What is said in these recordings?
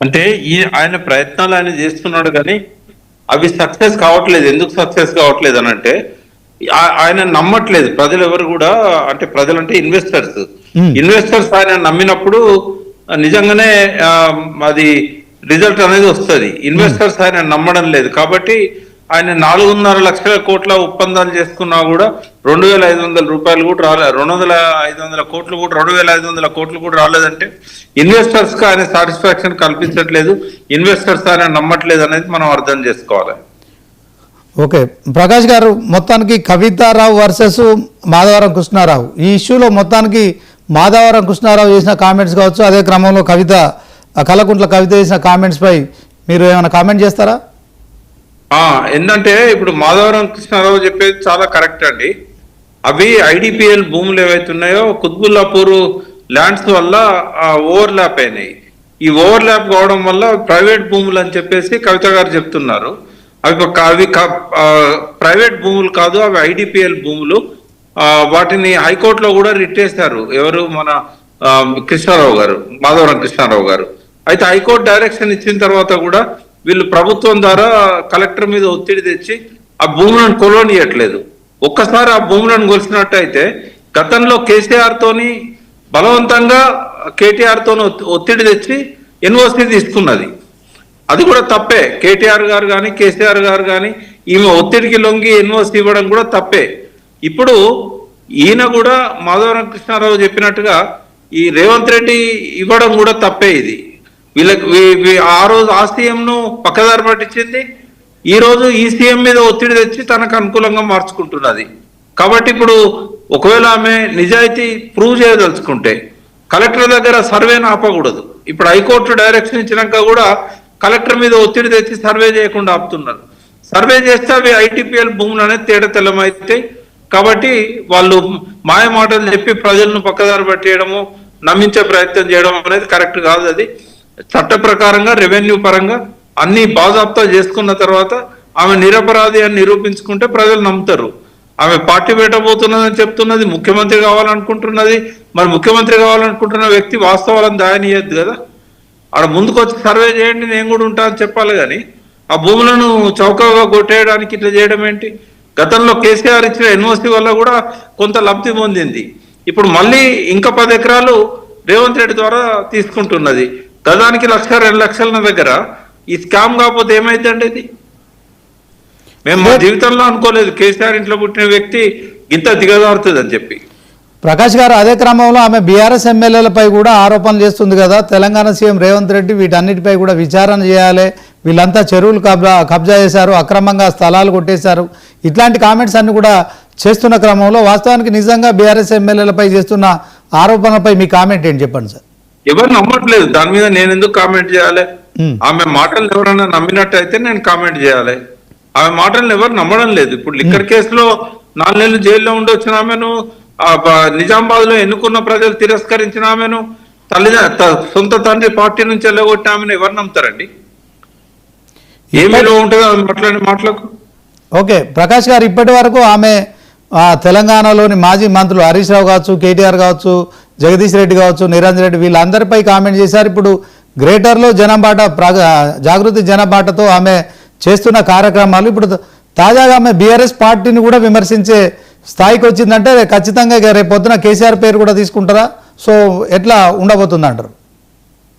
అంటే ఈ ఆయన ప్రయత్నాలు ఆయన చేస్తున్నాడు కానీ అవి సక్సెస్ కావట్లేదు. ఎందుకు సక్సెస్ కావట్లేదు అని అంటే ఆయన నమ్మట్లేదు. ప్రజలు ఎవరు కూడా అంటే ప్రజలు అంటే ఇన్వెస్టర్స్ Hmm. ఇన్వెస్టర్స్ ఆయన నమ్మినప్పుడు నిజంగానే అది రిజల్ట్ అనేది వస్తుంది. ఇన్వెస్టర్స్ ఆయన నమ్మడం లేదు. కాబట్టి ఆయన నాలుగున్నర లక్షల కోట్ల ఒప్పందాలు చేసుకున్నా కూడా రెండు వేల ఐదు వందల రూపాయలు కూడా రాలేదు రెండు వందల ఐదు వందల కోట్లు కూడా రెండు వేల ఐదు వందల కోట్లు కూడా రాలేదంటే ఇన్వెస్టర్స్కి ఆయన సాటిస్ఫాక్షన్ కల్పించట్లేదు. ఇన్వెస్టర్స్ ఆయన నమ్మట్లేదు అనేది మనం అర్థం చేసుకోవాలి. ఓకే. ప్రకాష్ గారు మొత్తానికి కవితారావు వర్సెస్ మాధవరం కృష్ణారావు. ఈ ఇష్యూలో మొత్తానికి మాధవరం కృష్ణారావు చేసిన కామెంట్స్ కావచ్చు అదే క్రమంలో కవిత కలకుంట్ల కవిత చేసిన కామెంట్స్ పై మీరు ఏమైనా కామెంట్ చేస్తారా? ఏంటంటే ఇప్పుడు మాధవరం కృష్ణారావు చెప్పేది చాలా కరెక్ట్ అండి. అవి ఐడిపిఎల్ భూములు ఏవైతే ఉన్నాయో కుత్బుల్లాపూర్ ల్యాండ్స్ వల్ల ఓవర్ ల్యాప్ అయినాయి. ఈ ఓవర్ ల్యాప్ కావడం వల్ల ప్రైవేట్ భూములు అని చెప్పేసి కవిత గారు చెప్తున్నారు. అవి ఒక- అవి ప్రైవేట్ భూములు కాదు అవి ఐడిపిఎల్ భూములు. వాటిని హైకోర్టులో కూడా రిట్టేశారు ఎవరు? మన కృష్ణారావు గారు మాధవరం కృష్ణారావు గారు. అయితే హైకోర్టు డైరెక్షన్ ఇచ్చిన తర్వాత కూడా వీళ్ళు ప్రభుత్వం ద్వారా కలెక్టర్ మీద ఒత్తిడి తెచ్చి ఆ భూములను కొలవనియట్లేదు. ఒక్కసారి ఆ భూములను కొలిసినట్టయితే గతంలో కేసీఆర్ తోని బలవంతంగా కేటీఆర్ తోని ఒత్తిడి తెచ్చి ఎన్ఓసి తీసుకున్నది. అది కూడా తప్పే. కేటీఆర్ గారు కానీ కేసీఆర్ గారు కానీ ఈమె ఒత్తిడికి లొంగి ఎన్ఓసి ఇవ్వడం కూడా తప్పే. ఇప్పుడు ఈయన కూడా మాధవరం కృష్ణారావు చెప్పినట్టుగా ఈ రేవంత్ రెడ్డి ఇవ్వడం కూడా తప్పే ఇది. వీళ్ళకి ఆ రోజు ఆ సీఎంను పక్కదారి పట్టించింది. ఈ రోజు ఈ సీఎం మీద ఒత్తిడి తెచ్చి తనకు అనుకూలంగా మార్చుకుంటున్నది. కాబట్టి ఇప్పుడు ఒకవేళ ఆమె నిజాయితీ ప్రూవ్ చేయదలుచుకుంటే కలెక్టర్ దగ్గర సర్వేను ఆపకూడదు. ఇప్పుడు హైకోర్టు డైరెక్షన్ ఇచ్చినాక కూడా కలెక్టర్ మీద ఒత్తిడి తెచ్చి సర్వే చేయకుండా ఆపుతున్నారు. సర్వే చేస్తే అవి ఐటీపీఎల్ భూములు అనేది తేడా తెల్లమైతాయి కాబట్టి వాళ్ళు మాయ మాటలు చెప్పి ప్రజలను పక్కదారి పట్టేయడము నమ్మించే ప్రయత్నం చేయడం అనేది కరెక్ట్ కాదు అది. చట్ట ప్రకారంగా రెవెన్యూ పరంగా అన్ని బాజాబ్తా చేసుకున్న తర్వాత ఆమె నిరపరాధి అని నిరూపించుకుంటే ప్రజలు నమ్ముతారు. ఆమె పార్టీ పెట్టబోతున్నదని చెప్తున్నది ముఖ్యమంత్రి కావాలనుకుంటున్నది మరి ముఖ్యమంత్రి కావాలనుకుంటున్న వ్యక్తి వాస్తవాలను దాయనీయద్దు కదా. ఆడ ముందుకొచ్చి సర్వే చేయండి నేను కూడా ఉంటా అని చెప్పాలి కానీ ఆ భూములను చౌకగా కొట్టేయడానికి ఇట్లా చేయడం ఏంటి? గతంలో కేసీఆర్ ఇచ్చిన ఎన్ఓసి వల్ల కూడా కొంత లబ్ధి పొందింది. ఇప్పుడు మళ్ళీ ఇంకా పది ఎకరాలు రేవంత్ రెడ్డి ద్వారా తీసుకుంటున్నది. గదానికి లక్ష రెండు లక్షల దగ్గర ఈ స్కామ్ కాకపోతే ఏమైందండి ఇది? మేము మా జీవితంలో అనుకోలేదు. కేసీఆర్ ఇంట్లో పుట్టిన వ్యక్తి ఇంత దిగజారుతుంది అని చెప్పి. ప్రకాష్ గారు అదే క్రమంలో ఆమె బీఆర్ఎస్ ఎమ్మెల్యేలపై కూడా ఆరోపణలు చేస్తుంది కదా. తెలంగాణ సీఎం రేవంత్ రెడ్డి వీటన్నిటిపై కూడా విచారణ చేయాలి. వీళ్ళంతా చెరువులు కబ్జా కబ్జా చేశారు అక్రమంగా స్థలాలు కొట్టేశారు. ఇట్లాంటి కామెంట్స్ అన్ని కూడా చేస్తున్న క్రమంలో వాస్తవానికి నిజంగా బీఆర్ఎస్ ఎమ్మెల్యేలపై చేస్తున్న ఆరోపణలపై మీ కామెంట్ ఏంటి చెప్పండి సార్? ఎవరు నమ్మట్లేదు. దాని మీద నేను ఎందుకు కామెంట్ చేయాలి. ఆమె మాటలు ఎవరైనా నమ్మినట్టయితే నేను కామెంట్ చేయాలి. ఆమె మాటలను ఎవరు నమ్మడం లేదు. ఇప్పుడు లిక్కర్ కేసులో నాలుగు నెలలు జైల్లో ఉండి వచ్చిన ఆమెను నిజామాబాద్లో ఎన్నుకున్న ప్రజలు తిరస్కరించిన ఆమెను తల్లి సొంత తండ్రి పార్టీ నుంచి వెళ్ళగొట్టిన ఆమెను ఎవరు నమ్ముతారండి? ఏమి విలువ ఉంటుంది ఆమె మాట్లాడిన మాటలకు? ఓకే ప్రకాష్ గారు ఇప్పటి వరకు ఆమె తెలంగాణలోని మాజీ మంత్రులు హరీష్ రావు కావచ్చు కేటీఆర్ కావచ్చు జగదీష్ రెడ్డి కావచ్చు నిరంజన్ రెడ్డి వీళ్ళందరిపై కామెంట్ చేశారు. ఇప్పుడు గ్రేటర్లో జనబాట ప్రాగ జాగృతి జనబాటతో ఆమె చేస్తున్న కార్యక్రమాలు. ఇప్పుడు తాజాగా ఆమె బీఆర్ఎస్ పార్టీని కూడా విమర్శించే స్థాయికి వచ్చిందంటే ఖచ్చితంగా ఇక రేపు పొద్దున కేసీఆర్ పేరు కూడా తీసుకుంటారా? సో ఎట్లా ఉండబోతుంది అంటారు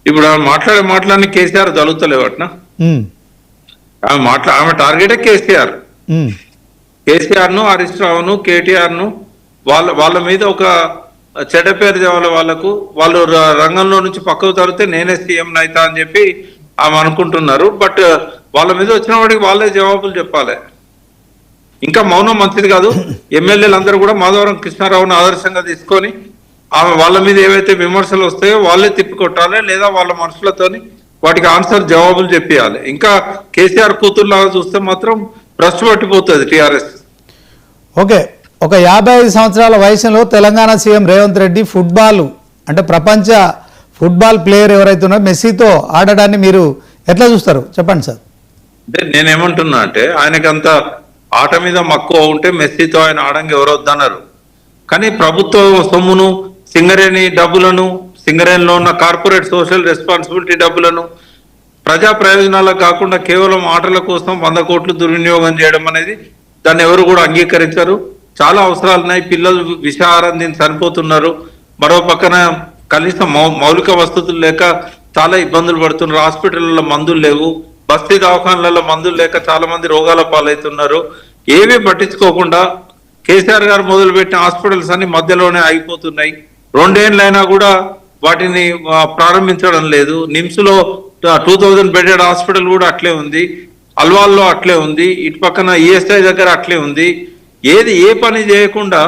ఇప్పుడు ఆమె మాట్లాడే మాటలన్నీ కేసీఆర్ ఉమ్, ఆమె మాట్లా ఆమె టార్గెటే కేసీఆర్. కేసీఆర్ను హరీష్ రావును కేటీఆర్ను వాళ్ళ వాళ్ళ మీద ఒక చెడ్డ పేరు తేవాలి వాళ్ళకు వాళ్ళు ర- రంగంలో నుంచి పక్కకు తరిగితే నేనే సీఎం అయితా అని చెప్పి ఆమె అనుకుంటున్నారు. బట్ వాళ్ళ మీద వచ్చిన వాడికి వాళ్ళే జవాబులు చెప్పాలి. ఇంకా మౌనం మంచిది కాదు. ఎమ్మెల్యేలు అందరూ కూడా మాధవరం కృష్ణారావును ఆదర్శంగా తీసుకొని ఆమె వాళ్ళ మీద ఏవైతే విమర్శలు వస్తాయో వాళ్ళే తిప్పికొట్టాలి లేదా వాళ్ళ మనుషులతోని వాటికి ఆన్సర్ జవాబులు చెప్పియాలి. ఇంకా కేసీఆర్ కూతురులాగా చూస్తే మాత్రం భ్రష్టు పట్టిపోతుంది టిఆర్ఎస్. ఓకే. ఒక యాభై ఐదు సంవత్సరాల వయసులో తెలంగాణ సీఎం రేవంత్ రెడ్డి ఫుట్బాల్ అంటే ప్రపంచ ఫుట్బాల్ ప్లేయర్ ఎవరైతే ఉన్నారో మెస్సీతో ఆడడాన్ని మీరు ఎట్లా చూస్తారు? చెప్పండి సార్. అంటే నేనేమంటున్నా అంటే ఆయనకంత అంత ఆట మీద మక్కువ ఉంటే మెస్సీతో ఆయన ఆడంగా ఎవరొద్దన్నారు కానీ ప్రభుత్వ సొమ్మును సింగరేణి డబ్బులను సింగరేణిలో ఉన్న కార్పొరేట్ సోషల్ రెస్పాన్సిబిలిటీ డబ్బులను ప్రజా ప్రయోజనాలకు కాకుండా కేవలం ఆటల కోసం వంద కోట్లు దుర్వినియోగం చేయడం అనేది దాన్ని ఎవరు కూడా అంగీకరించరు. చాలా అవసరాలు ఉన్నాయి. పిల్లలు విషాహారం దీన్ని చనిపోతున్నారు మరో పక్కన కనీసం మౌ- మౌలిక వసతులు లేక చాలా ఇబ్బందులు పడుతున్నారు. హాస్పిటల్లో మందులు లేవు. బస్తీ దవాఖానాలలో మందులు లేక చాలా మంది రోగాల పాలవుతున్నారు. ఏమీ పట్టించుకోకుండా కేసీఆర్ గారు మొదలుపెట్టిన హాస్పిటల్స్ అన్ని మధ్యలోనే ఆగిపోతున్నాయి. రెండేళ్ళైనా కూడా వాటిని ప్రారంభించడం లేదు. నిమ్స్లో టూ థౌజండ్ బెడెడ్ హాస్పిటల్ కూడా అట్లే ఉంది. అల్వాల్లో అట్లే ఉంది. ఇటు పక్కన ఈఎస్ఐ దగ్గర అట్లే ఉంది. ఏది ఏ పని చేయకుండా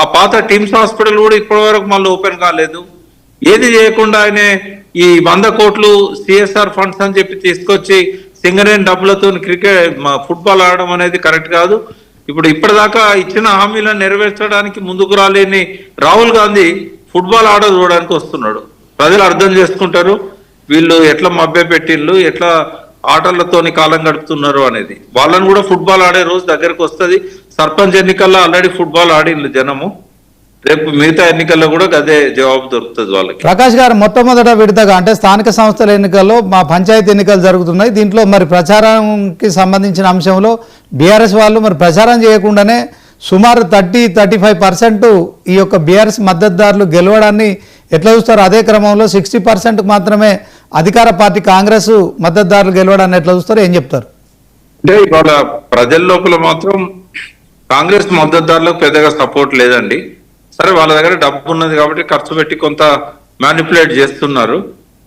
ఆ పాత టిమ్స్ హాస్పిటల్ కూడా ఇప్పటి వరకు మళ్ళీ ఓపెన్ కాలేదు. ఏది చేయకుండా ఆయన ఈ వంద కోట్లు సిఎస్ఆర్ ఫండ్స్ అని చెప్పి తీసుకొచ్చి సింగరేన్ డబ్బులతో క్రికెట్ ఫుట్బాల్ ఆడడం అనేది కరెక్ట్ కాదు. ఇప్పుడు ఇప్పటిదాకా ఇచ్చిన హామీలను నెరవేర్చడానికి ముందుకు రాలేని రాహుల్ గాంధీ ఫుట్బాల్ ఆడ చూడడానికి వస్తున్నాడు. ప్రజలు అర్థం చేసుకుంటారు. వీళ్ళు ఎట్లా మభ్య పెట్టిళ్ళు ఎట్లా ఆటలతోని కాలం గడుపుతున్నారు అనేది. వాళ్ళని కూడా ఫుట్బాల్ ఆడే రోజు దగ్గరకు వస్తుంది. సర్పంచ్ ఎన్నికల్లో ఆల్రెడీ ఫుట్బాల్ ఆడిండ్రు జనము. రేపు మిగతా ఎన్నికల్లో కూడా అదే జవాబు దొరుకుతుంది వాళ్ళకి. ప్రకాష్ గారు మొట్టమొదట విడతగా అంటే స్థానిక సంస్థల ఎన్నికల్లో మా పంచాయతీ ఎన్నికలు జరుగుతున్నాయి. దీంట్లో మరి ప్రచారానికి సంబంధించిన అంశంలో బీఆర్ఎస్ వాళ్ళు మరి ప్రచారం చేయకుండానే సుమారు థర్టీ థర్టీ ఫైవ్ పర్సెంట్ ఈ యొక్క బీఆర్ఎస్ మద్దతుదారులు గెలవడాన్ని ఎట్లా చూస్తారు? అదే క్రమంలో సిక్స్టీ పర్సెంట్ మాత్రమే అధికార పార్టీ కాంగ్రెస్ మద్దతుదారులు గెలవడాన్ని ఎట్లా చూస్తారు? ఏం చెప్తారు? అంటే ఇవాళ ప్రజల లోపల మాత్రం కాంగ్రెస్ మద్దతుదారులకు పెద్దగా సపోర్ట్ లేదండి. సరే వాళ్ళ దగ్గర డబ్బు ఉన్నది కాబట్టి ఖర్చు పెట్టి కొంత మ్యానిపులేట్ చేస్తున్నారు.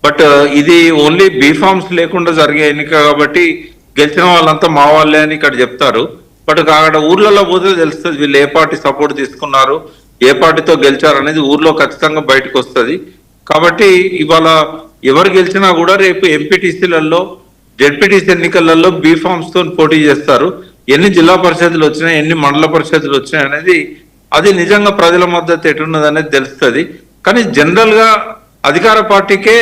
బట్ ఇది ఓన్లీ బీఫామ్స్ లేకుండా జరిగే ఎన్నిక కాబట్టి గెలిచిన వాళ్ళంతా మా వాళ్ళే అని ఇక్కడ చెప్తారు. బట్ అక్కడ ఊర్లలో పోతే తెలుస్తుంది వీళ్ళు ఏ పార్టీ సపోర్ట్ తీసుకున్నారు ఏ పార్టీతో గెలిచారు అనేది ఊర్లో ఖచ్చితంగా బయటకు వస్తుంది. కాబట్టి ఇవాళ ఎవరు గెలిచినా కూడా రేపు ఎంపీటీసీలలో జెడ్పీటీసీ ఎన్నికలలో బీఫామ్స్తో పోటీ చేస్తారు. ఎన్ని జిల్లా పరిషత్లు వచ్చినాయి ఎన్ని మండల పరిషత్లు వచ్చినాయి అనేది అది నిజంగా ప్రజల మద్దతు ఎటున్నది అనేది తెలుస్తుంది. కానీ జనరల్గా అధికార పార్టీకే